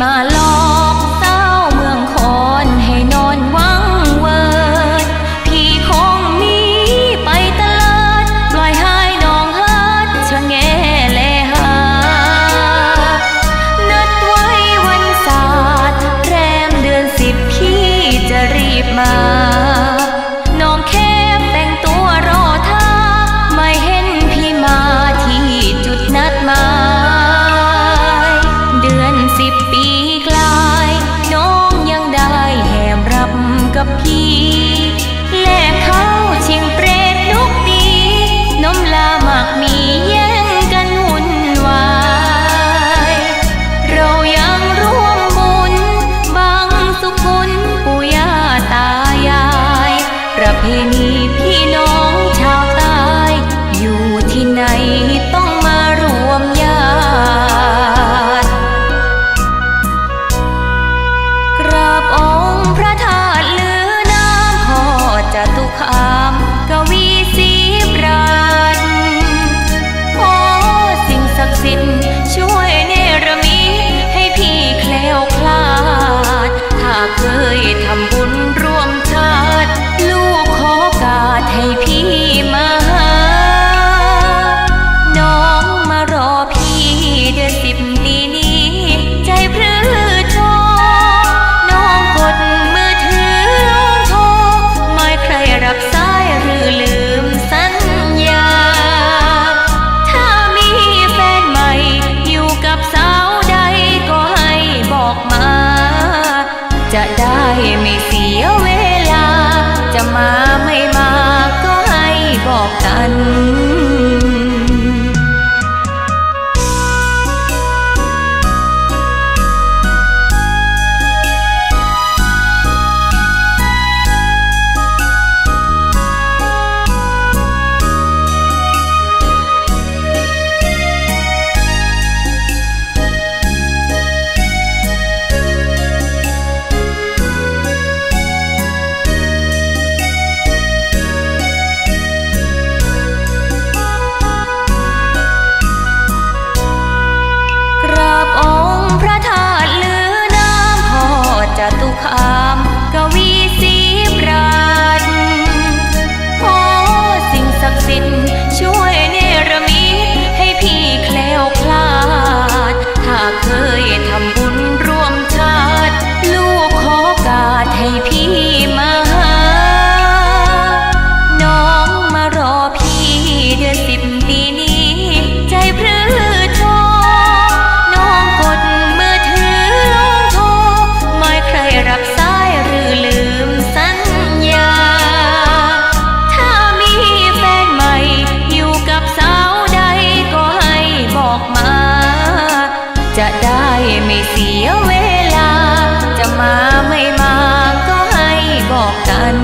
มาลอ hear me จะได้ไม่เสียเวลา จะมาไม่มาก็ให้บอกกัน